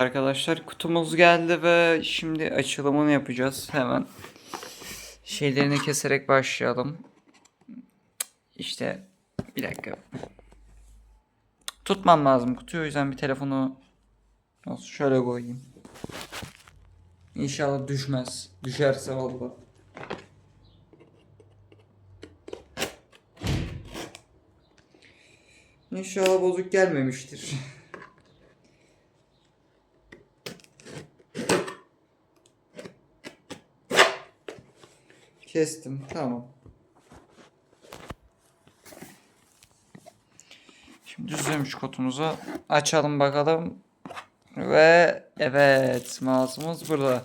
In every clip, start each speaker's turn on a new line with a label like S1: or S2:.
S1: Arkadaşlar kutumuz geldi ve şimdi açılımını yapacağız hemen. Şeylerini keserek başlayalım. İşte bir dakika. Tutmam lazım kutuyu o yüzden bir telefonu nasıl şöyle koyayım. İnşallah düşmez. Düşerse valla. İnşallah bozuk gelmemiştir. Kestim. Tamam. Şimdi düzlemiş şu kutumuzu. Açalım bakalım. Ve evet mouse'umuz burada.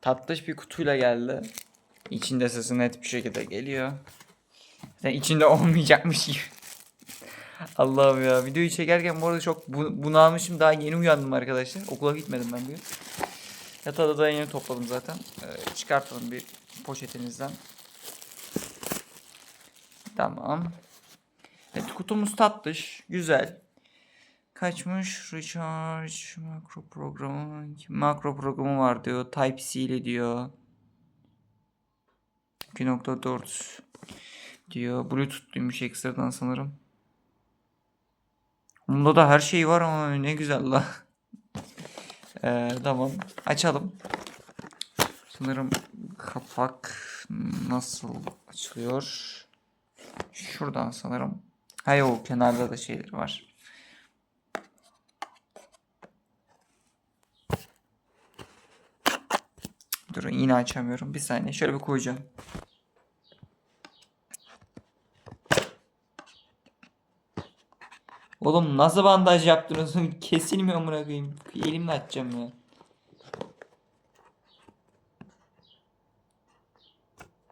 S1: Tatlış bir kutuyla geldi. İçinde sesi net bir şekilde geliyor. Zaten içinde olmayacakmış gibi. Allah'ım ya. Videoyu çekerken bu arada çok bu, bunalmışım. Daha yeni uyandım arkadaşlar. Okula gitmedim ben bugün. Yatağı da yeni topladım zaten. Ee, çıkartalım bir poşetinizden. Tamam. Evet kutumuz tatlış. Güzel. Kaçmış? Recharge makro programı. Makro programı var diyor. Type-C ile diyor. 2.4 diyor. Bluetooth'luymuş ekstradan sanırım. Bunda da her şey var ama ne güzel la. Ee, tamam. Açalım. Sanırım kapak nasıl açılıyor? Şuradan sanırım. Hayır o kenarda da şeyler var. Durun yine açamıyorum. Bir saniye şöyle bir koyacağım. Oğlum nasıl bandaj yaptınız? Kesilmiyor amına koyayım. Elimle açacağım ya.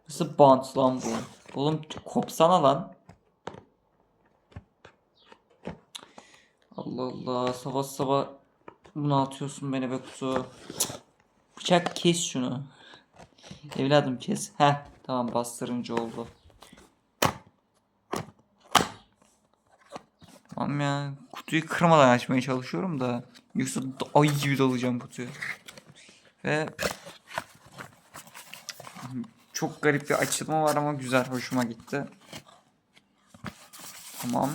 S1: Nasıl bant lan bu? Oğlum kopsana lan. Allah Allah sabah sabah bunu atıyorsun beni be kutu. Bıçak kes şunu. Evladım kes. Heh tamam bastırınca oldu. Tamam ya kutuyu kırmadan açmaya çalışıyorum da yoksa ay gibi dalacağım kutuyu. Ve çok garip bir açılma var ama güzel hoşuma gitti. Tamam.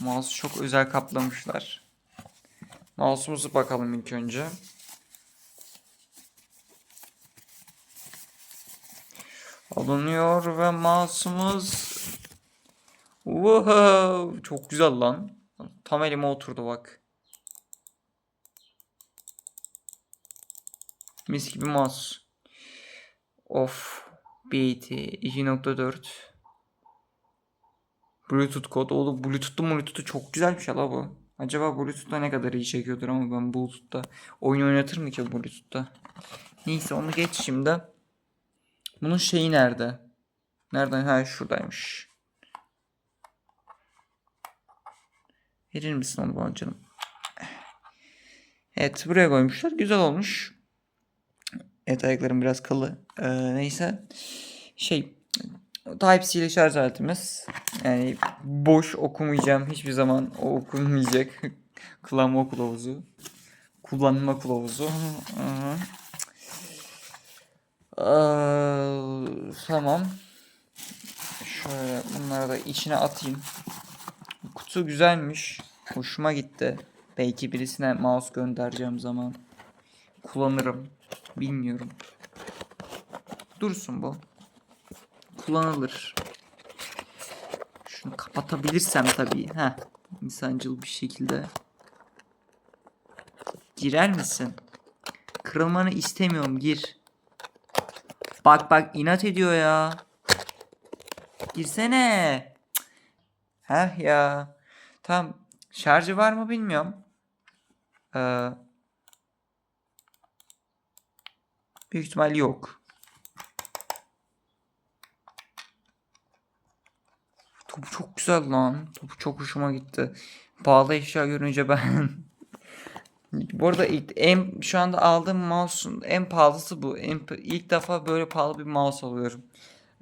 S1: Mouse çok özel kaplamışlar. Mouse'umuzu bakalım ilk önce. Alınıyor ve mouse'umuz Wow, çok güzel lan. Tam elime oturdu bak. Mis gibi mouse. Of. BT 2.4 Bluetooth kod. Oğlum Bluetooth'lu Bluetooth'u çok güzel bir şey la bu. Acaba Bluetooth'ta ne kadar iyi çekiyordur ama ben Bluetooth'ta oyun oynatır mı ki Bluetooth'ta? Neyse onu geç şimdi. Bunun şeyi nerede? Nereden? Ha şuradaymış. Verir misin onu bana canım? Evet buraya koymuşlar. Güzel olmuş. Evet ayaklarım biraz kalı. Ee, neyse. Şey Type-C ile şarj aletimiz. Yani boş okumayacağım. Hiçbir zaman o okunmayacak. Kullanma kılavuzu. Kullanma kılavuzu. Ee, tamam. Şöyle bunları da içine atayım. Kutu güzelmiş. Hoşuma gitti. Belki birisine mouse göndereceğim zaman kullanırım. Bilmiyorum. Dursun bu. Kullanılır. Şunu kapatabilirsem tabii. Heh. İnsancıl bir şekilde. Girer misin? Kırılmanı istemiyorum. Gir. Bak bak inat ediyor ya. Girsene. Heh ya. Tamam. Şarjı var mı bilmiyorum. Ee, büyük ihtimal yok. Topu çok güzel lan. Topu çok hoşuma gitti. Pahalı eşya görünce ben Bu arada ilk, en şu anda aldığım mouse'un en pahalısı bu. En, ilk defa böyle pahalı bir mouse alıyorum.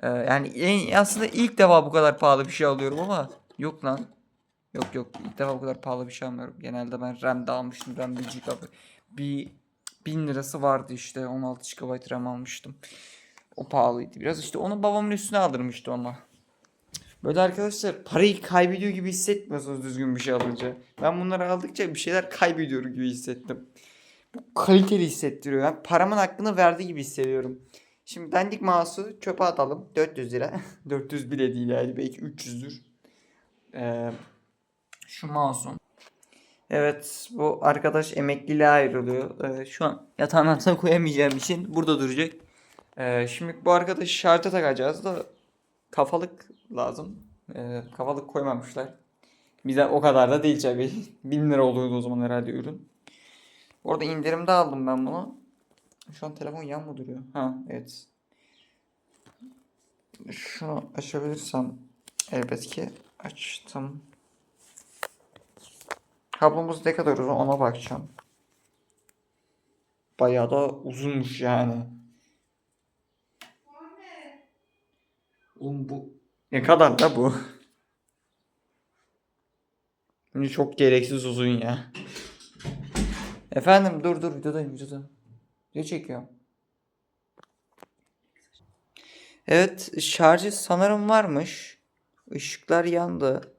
S1: Ee, yani en, aslında ilk defa bu kadar pahalı bir şey alıyorum ama yok lan. Yok yok ilk defa bu kadar pahalı bir şey almıyorum. Genelde ben RAM'de almıştım. RAM 1 GB. Bir 1000 lirası vardı işte 16 GB RAM almıştım. O pahalıydı biraz. İşte onu babamın üstüne aldırmıştım ama. Böyle arkadaşlar parayı kaybediyor gibi hissetmiyorsunuz düzgün bir şey alınca. Ben bunları aldıkça bir şeyler kaybediyorum gibi hissettim. Bu kaliteli hissettiriyor. Yani paramın hakkını verdiği gibi hissediyorum. Şimdi dandik mouse'u çöpe atalım. 400 lira. 400 bile değil yani belki 300'dür. Ee, şu mouse'um. Evet bu arkadaş emekliliğe ayrılıyor. Ee, şu an yatağın altına koyamayacağım için burada duracak. Ee, şimdi bu arkadaşı şarja takacağız da kafalık lazım. Ee, kafalık koymamışlar. Bize o kadar da değil tabii. 1000 lira oluyordu o zaman herhalde ürün. Orada indirimde aldım ben bunu. Şu an telefon yan mı duruyor? Ha evet. Şunu açabilirsem elbet ki açtım. Kablomuz ne kadar uzun ona bakacağım. Bayağı da uzunmuş yani. Oğlum bu ne kadar da bu? Şimdi çok gereksiz uzun ya. Efendim dur dur videodayım videoda. Video çekiyorum. Evet şarjı sanırım varmış. Işıklar yandı.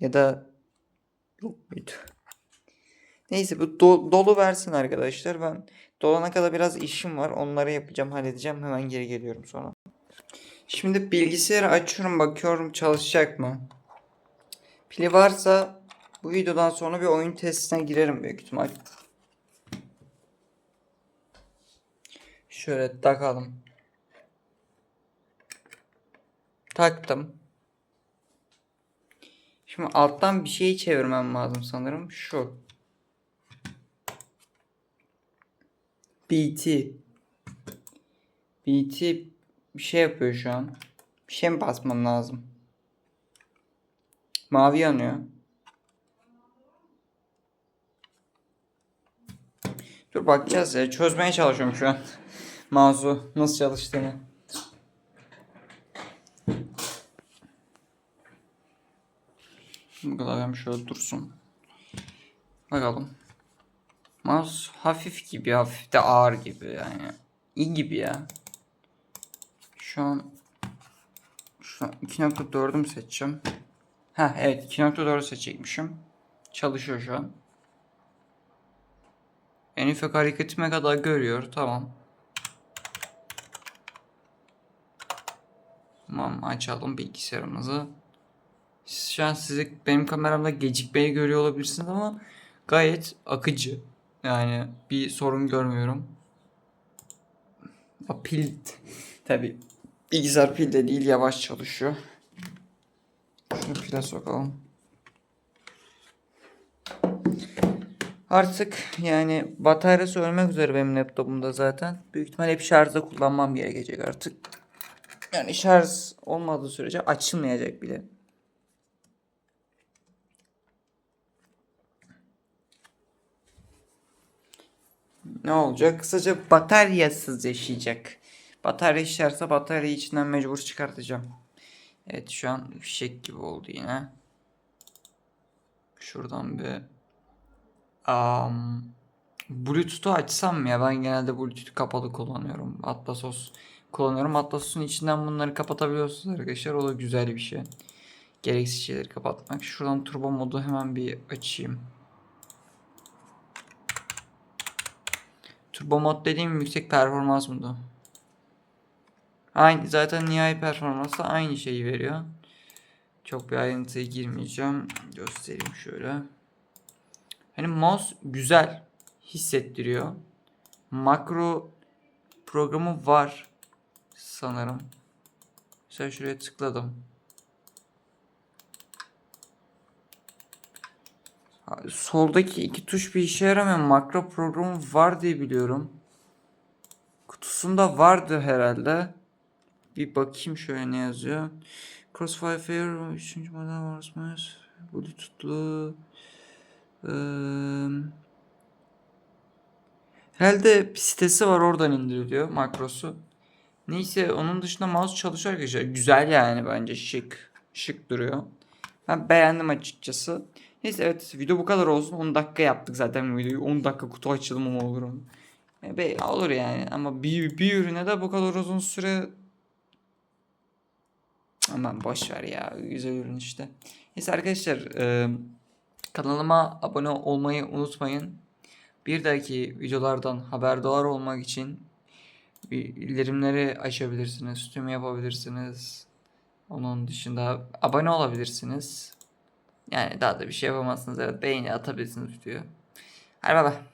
S1: Ya da yok muydu? Neyse bu do- dolu versin arkadaşlar. Ben dolana kadar biraz işim var. Onları yapacağım, halledeceğim. Hemen geri geliyorum sonra. Şimdi bilgisayarı açıyorum, bakıyorum çalışacak mı? Pili varsa bu videodan sonra bir oyun testine girerim büyük ihtimal. Şöyle takalım. Taktım. Şimdi alttan bir şeyi çevirmem lazım sanırım. Şu. BT. BT bir şey yapıyor şu an. Bir şey mi basmam lazım? Mavi yanıyor. Dur bakacağız ya. Çözmeye çalışıyorum şu an. Mouse'u nasıl çalıştığını. Bu kadar şöyle dursun. Bakalım. Mouse hafif gibi, hafif de ağır gibi yani. İyi gibi ya. Şu an şu an 2.4'ü mü seçeceğim? Ha evet 2.4'ü seçecekmişim. Çalışıyor şu an. En ufak hareketime kadar görüyor. Tamam. Tamam açalım bilgisayarımızı. Şu an sizi benim kameramda gecikmeyi görüyor olabilirsiniz ama gayet akıcı. Yani bir sorun görmüyorum. A, Pil tabi bilgisayar pil de değil yavaş çalışıyor. Şunu pile sokalım. Artık yani bataryası ölmek üzere benim laptopumda zaten. Büyük ihtimal hep şarjda kullanmam gerekecek artık. Yani şarj olmadığı sürece açılmayacak bile. Ne olacak? Kısaca bataryasız yaşayacak. Batarya işlerse bataryayı içinden mecbur çıkartacağım. Evet şu an fişek gibi oldu yine. Şuradan bir um, Bluetooth'u açsam mı ya? Ben genelde Bluetooth kapalı kullanıyorum. Atlasos kullanıyorum. Atlasos'un içinden bunları kapatabiliyorsunuz arkadaşlar. O da güzel bir şey. Gereksiz şeyleri kapatmak. Şuradan turbo modu hemen bir açayım. Turbo mod dediğim yüksek performans modu. Aynı zaten nihai performans da aynı şeyi veriyor. Çok bir ayrıntıya girmeyeceğim. Göstereyim şöyle. Hani mouse güzel hissettiriyor. Makro programı var sanırım. Mesela şuraya tıkladım. Soldaki iki tuş bir işe yaramıyor. Makro programı var diye biliyorum. Kutusunda vardı herhalde. Bir bakayım şöyle ne yazıyor. Crossfire Fair 3. model Warsmith Bluetooth'lu ee, herhalde bir sitesi var oradan indiriliyor makrosu. Neyse onun dışında mouse çalışıyor arkadaşlar. Güzel yani bence şık. Şık duruyor. Ben beğendim açıkçası. Neyse evet video bu kadar olsun. 10 dakika yaptık zaten videoyu. 10 dakika kutu açılımı mı olur onu. E, be, olur yani ama bir, bir ürüne de bu kadar uzun süre Aman boş ver ya. Güzel ürün işte. Neyse arkadaşlar e, kanalıma abone olmayı unutmayın. Bir dahaki videolardan haberdar olmak için bildirimleri açabilirsiniz. Tüm yapabilirsiniz. Onun dışında abone olabilirsiniz. Yani daha da bir şey yapamazsınız. Evet beğeni atabilirsiniz videoyu. Hadi bay.